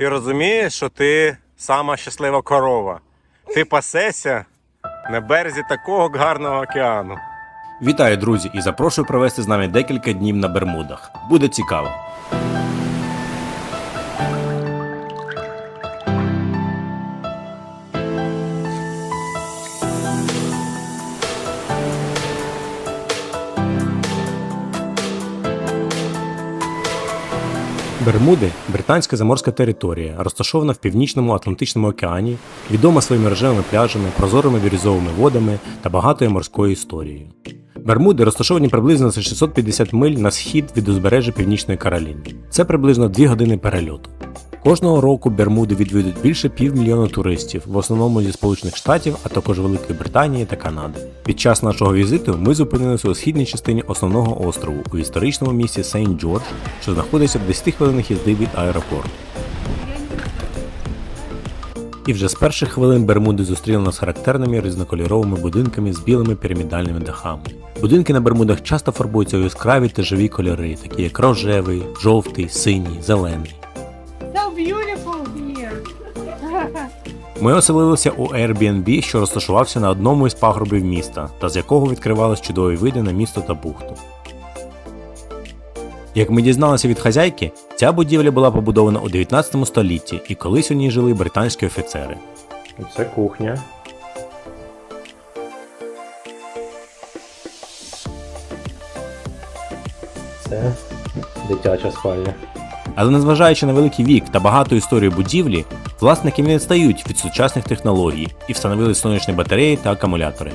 Ти розумієш, що ти сама щаслива корова. Ти пасешся на березі такого гарного океану. Вітаю, друзі, і запрошую провести з нами декілька днів на Бермудах. Буде цікаво. Бермуди британська заморська територія, розташована в північному Атлантичному океані, відома своїми рожевими пляжами, прозорими бірюзовими водами та багатою морською історією. Бермуди розташовані приблизно за 650 миль на схід від узбережжя Північної Кароліни. Це приблизно 2 години перельоту. Кожного року Бермуди відвідують більше півмільйона туристів, в основному зі Сполучених Штатів, а також Великої Британії та Канади. Під час нашого візиту ми зупинилися у східній частині основного острову у історичному місті Сейнт Джордж, що знаходиться в 10 хвилинах їзди від аеропорту. І вже з перших хвилин Бермуди зустріли нас характерними різнокольоровими будинками з білими пірамідальними дахами. Будинки на Бермудах часто фарбуються у яскраві та живі кольори, такі як рожевий, жовтий, синій, зелений. So beautiful here. Ми оселилися у Airbnb, що розташувався на одному із пагорбів міста, та з якого відкривались чудові види на місто та бухту. Як ми дізналися від хазяйки, ця будівля була побудована у 19 столітті і колись у ній жили британські офіцери. Це кухня. Це дитяча спальня. Але незважаючи на великий вік та багату історію будівлі, власники не відстають від сучасних технологій і встановили сонячні батареї та акумулятори.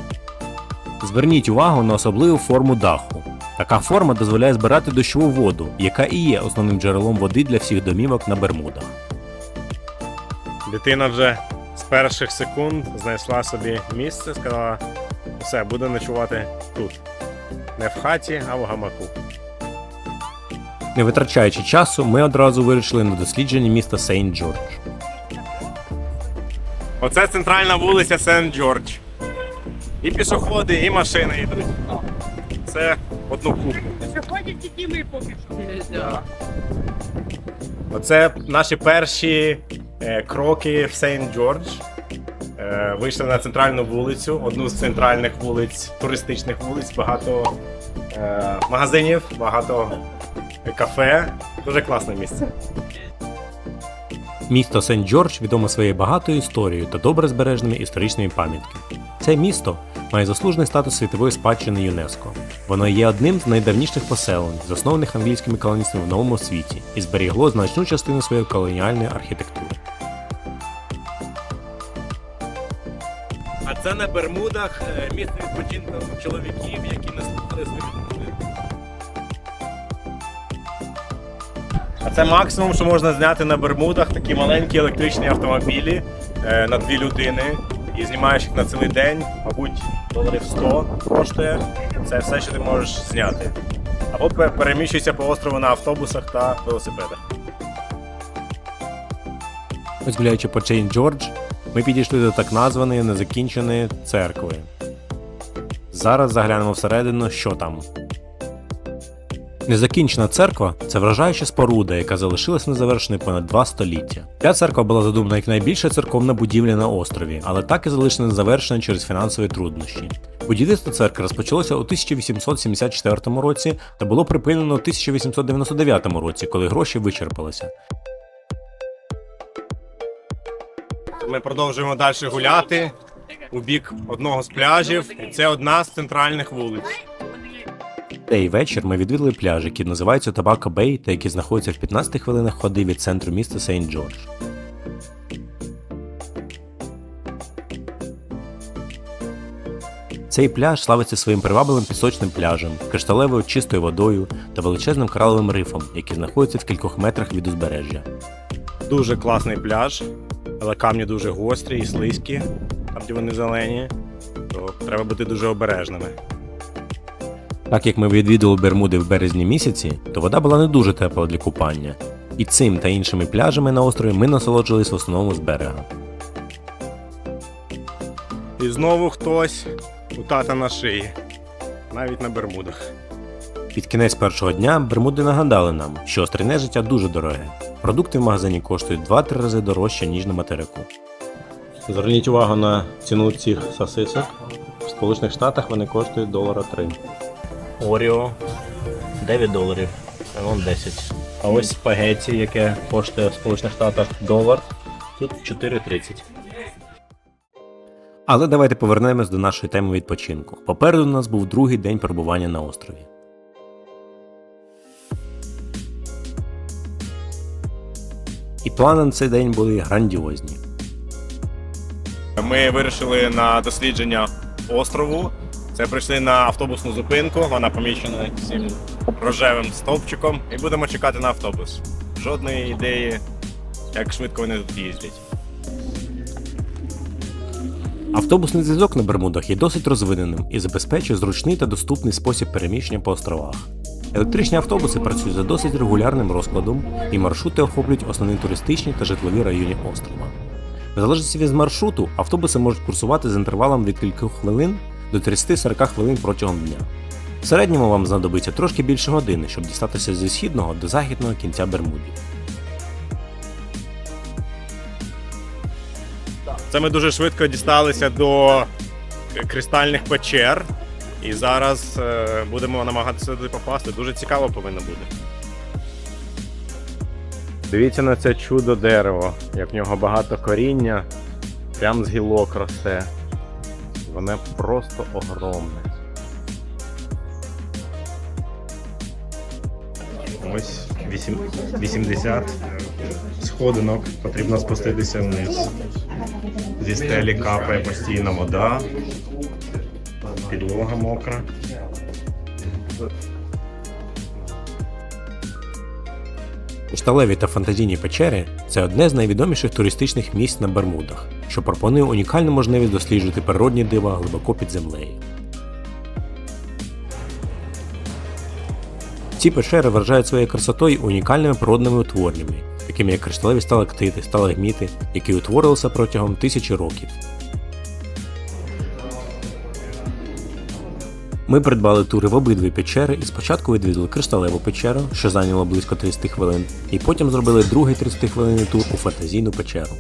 Зверніть увагу на особливу форму даху. Така форма дозволяє збирати дощову воду, яка і є основним джерелом води для всіх домівок на Бермудах. Дитина вже з перших секунд знайшла собі місце, сказала, все, буде ночувати тут. Не в хаті, а в гамаку. Не витрачаючи часу, ми одразу вирішили на дослідження міста Сейнт Джордж. Оце центральна вулиця Сент-Джордж. І пішоходи, і машини йдуть. Це одну купу. Заходять тільки ми поки що. Оце наші перші е, кроки в Сейнт-Джордж. Е, вийшли на центральну вулицю, одну з центральних вулиць, туристичних вулиць, багато е, магазинів, багато кафе. Дуже класне місце. Місто Сент Джордж відоме своєю багатою історією та добре збереженими історичними пам'ятками. Це місто має заслужений статус світової спадщини ЮНЕСКО. Воно є одним з найдавніших поселень, заснованих англійськими колоністами в новому світі, і зберігло значну частину своєї колоніальної архітектури. А це на Бермудах е, місце відпочинку чоловіків, які не слухали свої А це максимум, що можна зняти на Бермудах, такі маленькі електричні автомобілі е, на дві людини. І знімаєш їх на цілий день, мабуть, доларів 100 коштує. Це все, що ти можеш зняти. Або пе- переміщуйся по острову на автобусах та велосипедах. Ось гуляючи по Сейнт Джордж, ми підійшли до так названої незакінченої церкви. Зараз заглянемо всередину, що там. Незакінчена церква це вражаюча споруда, яка залишилась незавершеною понад два століття. Ця церква була задумана як найбільша церковна будівля на острові, але так і залишена незавершеною через фінансові труднощі. Будівництво церкви розпочалося у 1874 році та було припинено у 1899 році, коли гроші вичерпалися. Ми продовжуємо далі гуляти у бік одного з пляжів. Це одна з центральних вулиць. Цей вечір ми відвідали пляж, який називається Tobacco Bay та який знаходиться в 15 хвилинах ходи від центру міста Сейнт Джордж. Цей пляж славиться своїм привабливим пісочним пляжем, кришталевою чистою водою та величезним кораловим рифом, який знаходиться в кількох метрах від узбережжя. Дуже класний пляж, але камні дуже гострі і слизькі, там де вони зелені, то треба бути дуже обережними. Так як ми відвідували Бермуди в березні місяці, то вода була не дуже тепла для купання, і цим та іншими пляжами на острові ми насолоджувались в основному з берега. І знову хтось у тата на шиї, навіть на Бермудах. Під кінець першого дня Бермуди нагадали нам, що острівне життя дуже дороге. Продукти в магазині коштують 2-3 рази дорожче, ніж на материку. Зверніть увагу на ціну цих сосисок. В Сполучених Штатах вони коштують долара 3. Оріо 9 доларів, а вон 10. А ось спагетті, яке коштує в Сполучених Штатах долар, тут 4,30. Але давайте повернемось до нашої теми відпочинку. Попереду у нас був другий день перебування на острові. І плани на цей день були грандіозні. Ми вирішили на дослідження острову. Це прийшли на автобусну зупинку, вона помічена цим рожевим стовпчиком, і будемо чекати на автобус. Жодної ідеї, як швидко вони тут їздять. Автобусний зв'язок на Бермудах є досить розвиненим і забезпечує зручний та доступний спосіб переміщення по островах. Електричні автобуси працюють за досить регулярним розкладом, і маршрути охоплюють основні туристичні та житлові райони острова. В залежності від маршруту, автобуси можуть курсувати з інтервалом від кількох хвилин до 30-40 хвилин протягом дня. В середньому вам знадобиться трошки більше години, щоб дістатися зі східного до західного кінця Бермудів. Це ми дуже швидко дісталися до кристальних печер. І зараз е, будемо намагатися туди попасти. Дуже цікаво повинно бути. Дивіться на це чудо дерево, як в нього багато коріння, прям з гілок росте. Воно просто огромне. Ось 80 сходинок, потрібно спуститися вниз. Зі стелі капає постійно вода, підлога мокра. Кришталеві та фантазійні печери це одне з найвідоміших туристичних місць на Бермудах, що пропонує унікальну можливість досліджувати природні дива глибоко під землею. Ці печери вражають своєю красотою унікальними природними утвореннями, такими як кришталеві сталактити, сталагміти, які утворилися протягом тисячі років. Ми придбали тури в обидві печери і спочатку відвідали кришталеву печеру, що зайняло близько 30 хвилин, і потім зробили другий 30 хвилинний тур у фантазійну печеру.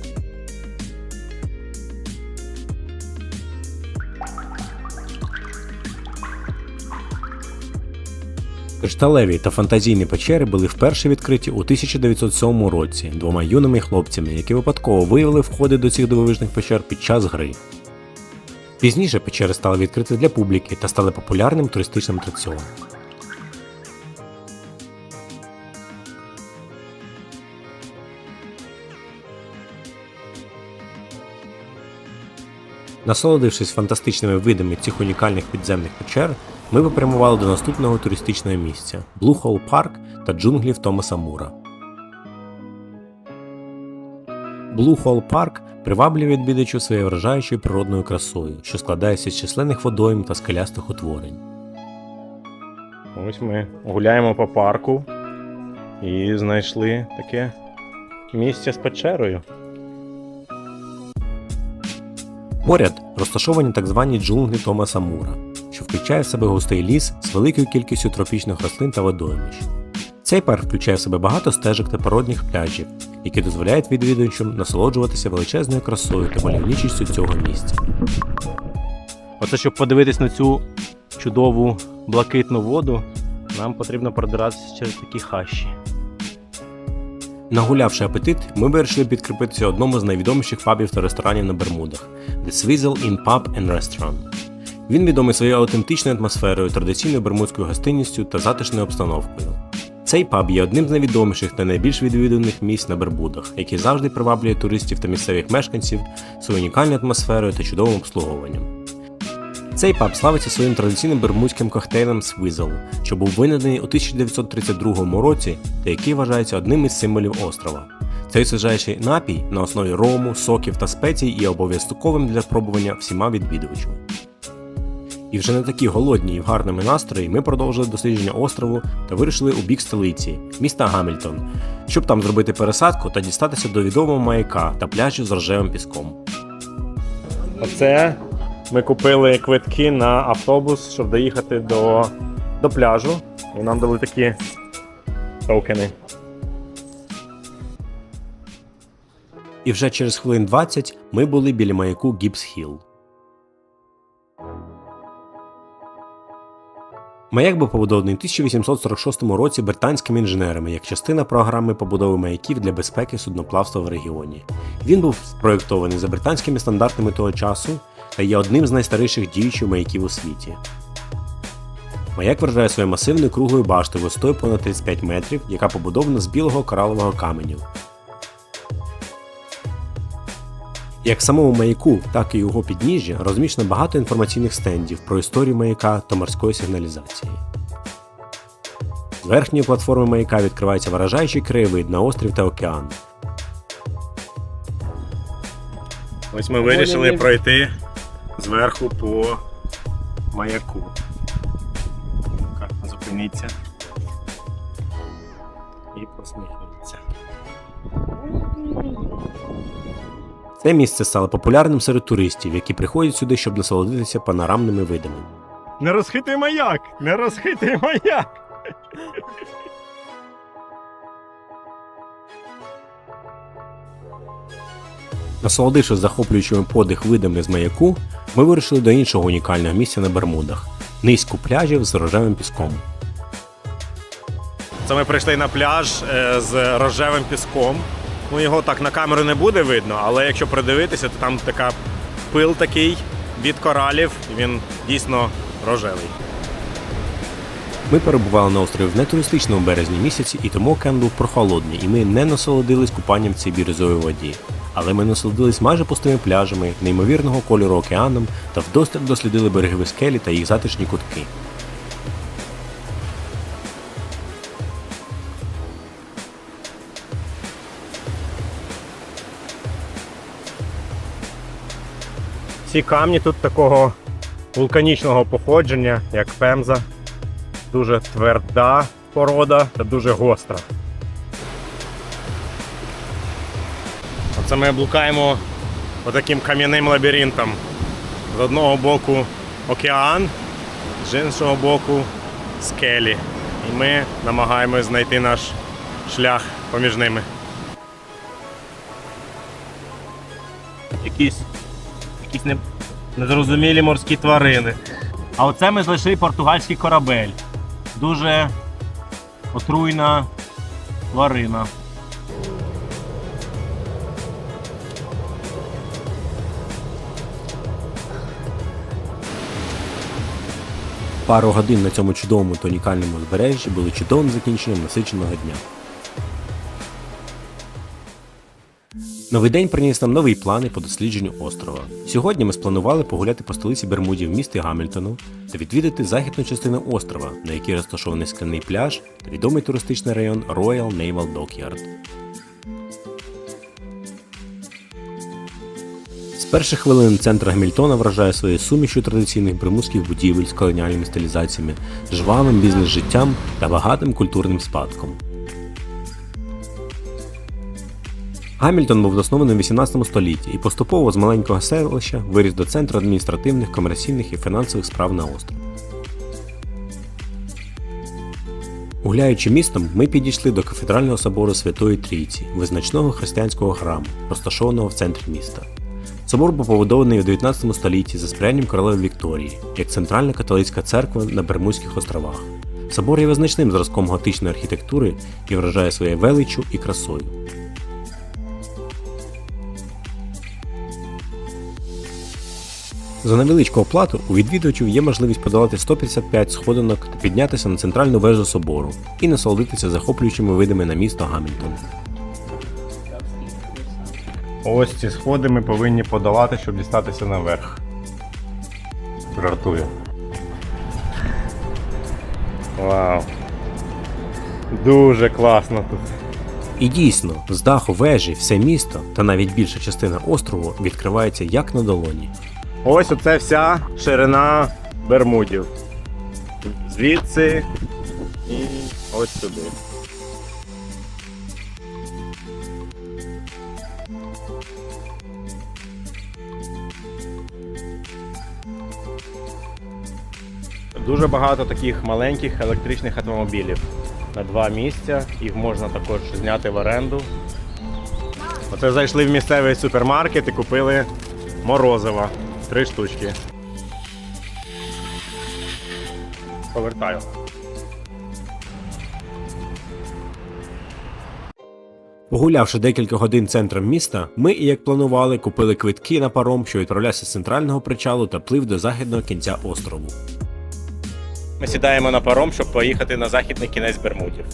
Кришталеві та фантазійні печери були вперше відкриті у 1907 році двома юними хлопцями, які випадково виявили входи до цих дивовижних печер під час гри. Пізніше печери стали відкриті для публіки та стали популярним туристичним атракціоном. Насолодившись фантастичними видами цих унікальних підземних печер, ми попрямували до наступного туристичного місця Blue Hole Park та джунглів Томаса Мура. Blue Hole Park приваблює відвідувачів своєю вражаючою природною красою, що складається з численних водойм та скелястих утворень. Ось ми гуляємо по парку і знайшли таке місце з печерою. Поряд розташовані так звані джунглі Томаса Мура, включає в себе густий ліс з великою кількістю тропічних рослин та водоймищ. Цей парк включає в себе багато стежок та природних пляжів, які дозволяють відвідувачам насолоджуватися величезною красою та мальовничістю цього місця. Оце щоб подивитись на цю чудову блакитну воду, нам потрібно продиратися через такі хащі. Нагулявши апетит, ми вирішили підкріпитися одному з найвідоміших пабів та ресторанів на Бермудах The Swizzle Inn Pub and Restaurant. Він відомий своєю аутентичною атмосферою, традиційною бермудською гостинністю та затишною обстановкою. Цей паб є одним з найвідоміших та найбільш відвідуваних місць на Бермудах, який завжди приваблює туристів та місцевих мешканців своєю унікальною атмосферою та чудовим обслуговуванням. Цей паб славиться своїм традиційним бермудським коктейлем Swizzle, що був винайдений у 1932 році та який вважається одним із символів острова. Цей свіжайший напій на основі рому, соків та спецій є обов'язковим для спробування всіма відвідувачами. І вже не такі голодні і в гарному настрої ми продовжили дослідження острову та вирішили у бік столиці, міста Гамільтон, щоб там зробити пересадку та дістатися до відомого маяка та пляжів з рожевим піском. Оце ми купили квитки на автобус, щоб доїхати до до пляжу, і нам дали такі токени. І вже через хвилин 20 ми були біля маяку Гібс Хілл. Маяк був побудований у 1846 році британськими інженерами як частина програми побудови маяків для безпеки судноплавства в регіоні. Він був спроєктований за британськими стандартами того часу та є одним з найстаріших діючих маяків у світі. Маяк вражає своєю масивною круглою баштою висотою понад 35 метрів, яка побудована з білого коралового каменю. Як самому маяку, так і його підніжжя розміщено багато інформаційних стендів про історію маяка та морської сигналізації. З верхньої платформи маяка відкривається вражаючий краєвид на острів та океан. Ось ми вирішили пройти зверху по маяку. Ну-ка, Зупиніться. Це місце стало популярним серед туристів, які приходять сюди, щоб насолодитися панорамними видами. Не розхитуй маяк! Не розхитуй маяк! Насолодившись захоплюючими подих видами з маяку, ми вирушили до іншого унікального місця на Бермудах низьку пляжів з рожевим піском. Це ми прийшли на пляж е, з рожевим піском. Ну його так на камеру не буде видно, але якщо придивитися, то там така пил такий від коралів, і він дійсно рожевий. Ми перебували на острові в нетуристичному березні місяці, і тому океан був прохолодний, і ми не насолодились купанням в цій бірюзовій воді. Але ми насолодились майже пустими пляжами, неймовірного кольору океаном та вдосталь дослідили берегові скелі та їх затишні кутки. Ці камні тут такого вулканічного походження, як пемза. Дуже тверда порода та дуже гостра. Оце ми блукаємо отаким кам'яним лабіринтом. З одного боку океан, з іншого боку скелі. І ми намагаємось знайти наш шлях поміж ними. Якісь якісь не- незрозумілі морські тварини. А оце ми знайшли португальський корабель. Дуже отруйна тварина. Пару годин на цьому чудовому та унікальному узбережжі були чудовим закінченням насиченого дня. Новий день приніс нам нові плани по дослідженню острова. Сьогодні ми спланували погуляти по столиці Бермудів в місті Гамільтону та відвідати західну частину острова, на якій розташований скляний пляж та відомий туристичний район Royal Naval Dockyard. З перших хвилин центр Гамільтона вражає своєю сумішю традиційних бермудських будівель з колоніальними стилізаціями, жвавим бізнес-життям та багатим культурним спадком. Гамільтон був заснований у 18 столітті і поступово з маленького селища виріс до центру адміністративних, комерційних і фінансових справ на острові. Гуляючи містом, ми підійшли до кафедрального собору Святої Трійці, визначного християнського храму, розташованого в центрі міста. Собор був побудований у 19 столітті за сприянням королеви Вікторії, як центральна католицька церква на Бермудських островах. Собор є визначним зразком готичної архітектури і вражає своєю величчю і красою. За невеличку оплату у відвідувачів є можливість подолати 155 сходинок та піднятися на центральну вежу собору і насолодитися захоплюючими видами на місто Гамільтон. Ось ці сходи ми повинні подолати, щоб дістатися наверх. Жартую. Вау. Дуже класно тут. І дійсно, з даху вежі все місто та навіть більша частина острову відкривається як на долоні. Ось оце вся ширина Бермудів. Звідси і ось сюди. Дуже багато таких маленьких електричних автомобілів на два місця. Їх можна також зняти в оренду. Оце зайшли в місцевий супермаркет і купили морозива. Три штучки. Повертаю. Погулявши декілька годин центром міста, ми, і як планували, купили квитки на паром, що відправлявся з центрального причалу та плив до західного кінця острову. Ми сідаємо на паром, щоб поїхати на західний кінець Бермудів.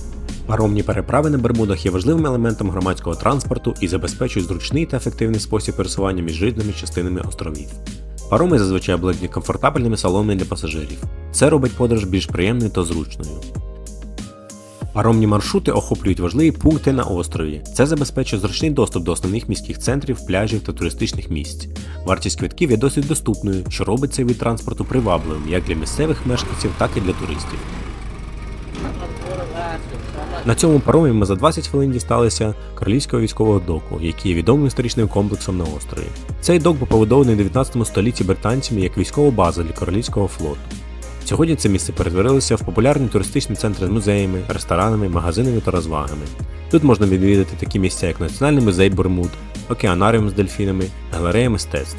Паромні переправи на Бермудах є важливим елементом громадського транспорту і забезпечують зручний та ефективний спосіб пересування між різними частинами островів. Пароми зазвичай обладнані комфортабельними салонами для пасажирів. Це робить подорож більш приємною та зручною. Паромні маршрути охоплюють важливі пункти на острові. Це забезпечує зручний доступ до основних міських центрів, пляжів та туристичних місць. Вартість квитків є досить доступною, що робить цей від транспорту привабливим як для місцевих мешканців, так і для туристів. На цьому паромі ми за 20 хвилин дісталися королівського військового доку, який є відомим історичним комплексом на острові. Цей док був побудований у 19 столітті британцями як військова база для королівського флоту. Сьогодні це місце перетворилося в популярні туристичні центри з музеями, ресторанами, магазинами та розвагами. Тут можна відвідати такі місця, як Національний музей Бермуд, океанаріум з дельфінами, галерея мистецтв.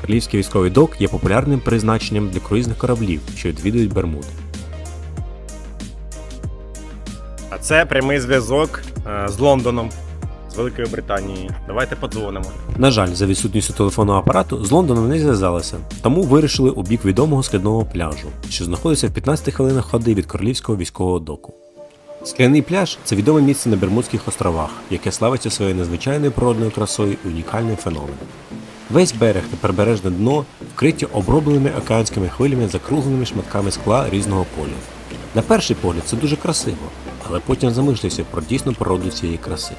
Королівський військовий док є популярним призначенням для круїзних кораблів, що відвідують Бермуд. Це прямий зв'язок е, з Лондоном, з Великої Британії. Давайте подзвонимо. На жаль, за відсутністю телефонного апарату з Лондоном не зв'язалися, тому вирішили у бік відомого скляного пляжу, що знаходиться в 15 хвилинах ходи від королівського військового доку. Скляний пляж це відоме місце на Бермудських островах, яке славиться своєю незвичайною природною красою і унікальним феноменом. Весь берег та прибережне дно вкриті обробленими океанськими хвилями закругленими шматками скла різного кольору. На перший погляд це дуже красиво, але потім замислюйся про дійсну природу цієї краси.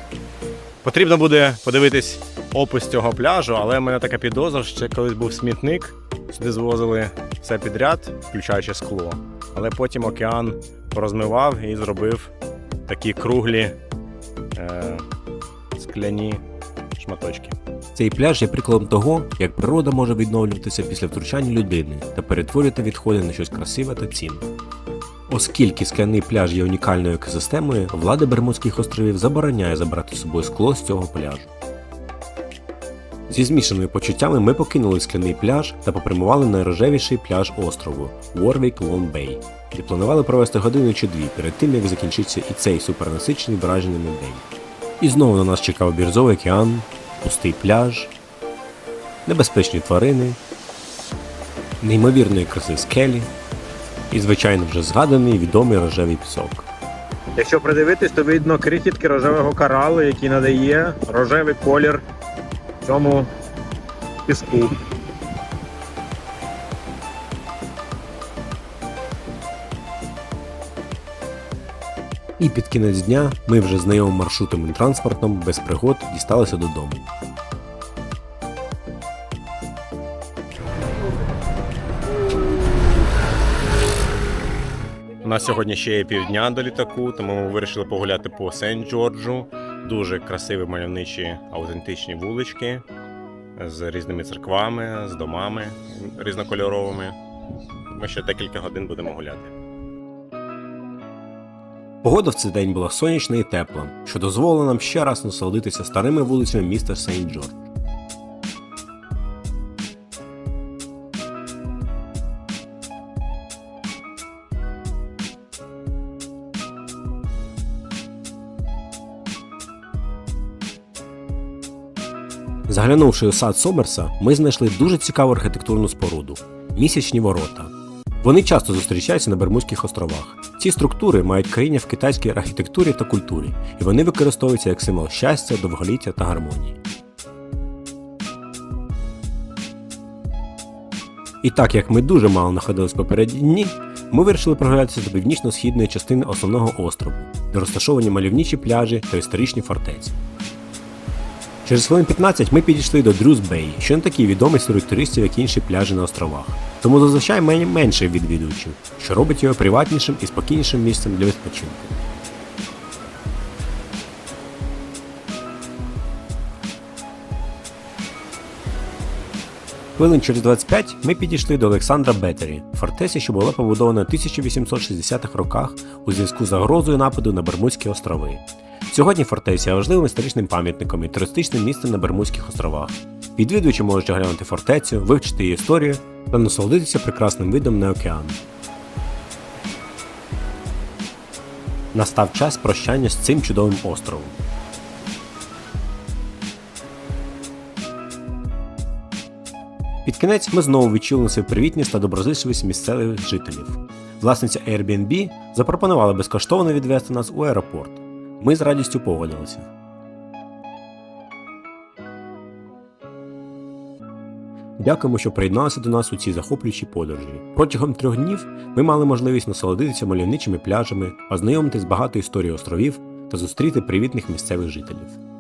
Потрібно буде подивитись опис цього пляжу, але в мене така підозра, що колись був смітник. Сюди звозили все підряд, включаючи скло. Але потім океан розмивав і зробив такі круглі е, скляні шматочки. Цей пляж є прикладом того, як природа може відновлюватися після втручання людини та перетворювати відходи на щось красиве та цінне. Оскільки скляний пляж є унікальною екосистемою, влада Бермудських островів забороняє забрати з собою скло з цього пляжу. Зі змішаними почуттями ми покинули скляний пляж та попрямували на найрожевіший пляж острову Warwick Long Bay, де планували провести годину чи дві перед тим, як закінчиться і цей супернасичений враженнями день. І знову на нас чекав бірзовий океан, пустий пляж, небезпечні тварини, неймовірної краси скелі і, звичайно, вже згаданий відомий рожевий пісок. Якщо придивитись, то видно крихітки рожевого коралу, який надає рожевий колір цьому піску. І під кінець дня ми вже знайомим маршрутом і транспортом без пригод дісталися додому. Нас сьогодні ще є півдня до літаку, тому ми вирішили погуляти по Сент-Джорджу. Дуже красиві мальовничі аутентичні вулички з різними церквами, з домами різнокольоровими. Ми ще декілька годин будемо гуляти. Погода в цей день була сонячна і тепла, що дозволило нам ще раз насолодитися старими вулицями міста Сейнт-Джордж. Заглянувши у сад Соберса, ми знайшли дуже цікаву архітектурну споруду місячні ворота. Вони часто зустрічаються на Бермудських островах. Ці структури мають коріння в китайській архітектурі та культурі, і вони використовуються як символ щастя, довголіття та гармонії. І так як ми дуже мало знаходились попередні дні, ми вирішили прогулятися до північно-східної частини основного острову, де розташовані мальовничі пляжі та історичні фортеці. Через хвилин 15 ми підійшли до Дрюс Бей, що не такий відомий серед туристів, як інші пляжі на островах. Тому зазвичай менше відвідувачів, що робить його приватнішим і спокійнішим місцем для відпочинку. Хвилин через 25 ми підійшли до Олександра Бетері, фортеці, що була побудована у 1860-х роках у зв'язку з загрозою нападу на Бермудські острови. Сьогодні фортеця є важливим історичним пам'ятником і туристичним місцем на Бермудських островах. Відвідувачі можуть оглянути фортецю, вивчити її історію та насолодитися прекрасним видом на океан. Настав час прощання з цим чудовим островом. Під кінець ми знову відчули свою привітність та доброзичливість місцевих жителів. Власниця Airbnb запропонувала безкоштовно відвести нас у аеропорт. Ми з радістю погодилися. Дякуємо, що приєдналися до нас у цій захоплюючі подорожі. Протягом трьох днів ми мали можливість насолодитися мальовничими пляжами, ознайомитись з багатою історією островів та зустріти привітних місцевих жителів.